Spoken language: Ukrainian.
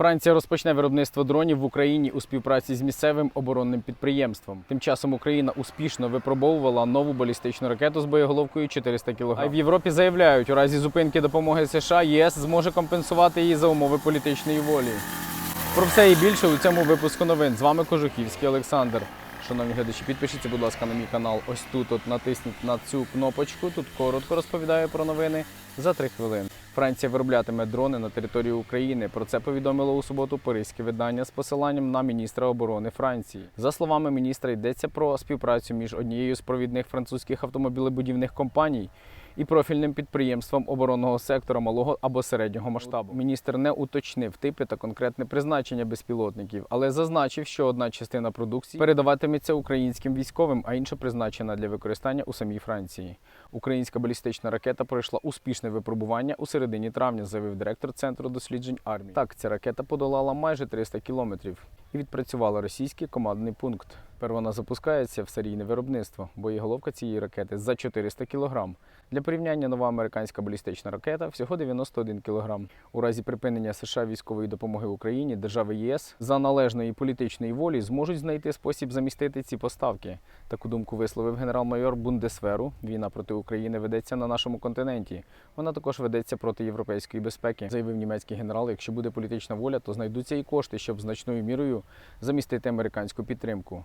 Франція розпочне виробництво дронів в Україні у співпраці з місцевим оборонним підприємством. Тим часом Україна успішно випробовувала нову балістичну ракету з боєголовкою 400 кг. А в Європі заявляють, у разі зупинки допомоги США ЄС зможе компенсувати її за умови політичної волі. Про все і більше у цьому випуску новин. З вами Кожухівський Олександр. Шановні глядачі, підпишіться, будь ласка, на мій канал. Ось тут от натисніть на цю кнопочку. Тут коротко розповідаю про новини за три хвилини. Франція вироблятиме дрони на території України. Про це повідомило у суботу паризьке видання з посиланням на міністра оборони Франції. За словами міністра, йдеться про співпрацю між однією з провідних французьких автомобілебудівних компаній і профільним підприємством оборонного сектора малого або середнього масштабу. Міністр не уточнив типи та конкретне призначення безпілотників, але зазначив, що одна частина продукції передаватиметься українським військовим, а інша призначена для використання у самій Франції. Українська балістична ракета пройшла успішне випробування у середині травня, заявив директор центру досліджень армії. Так, ця ракета подолала майже 300 кілометрів і відпрацювала російський командний пункт. Тепер вона запускається в серійне виробництво. Боєголовка цієї ракети за 400 кг. Для порівняння нова американська балістична ракета всього 91 кг. У разі припинення США військової допомоги Україні держави ЄС за належної політичної волі зможуть знайти спосіб замістити ці поставки. Таку думку висловив генерал-майор Бундесверу. Війна проти України ведеться на нашому континенті. Вона також ведеться проти європейської безпеки, заявив німецький генерал. Якщо буде політична воля, то знайдуться і кошти, щоб значною мірою замістити американську підтримку.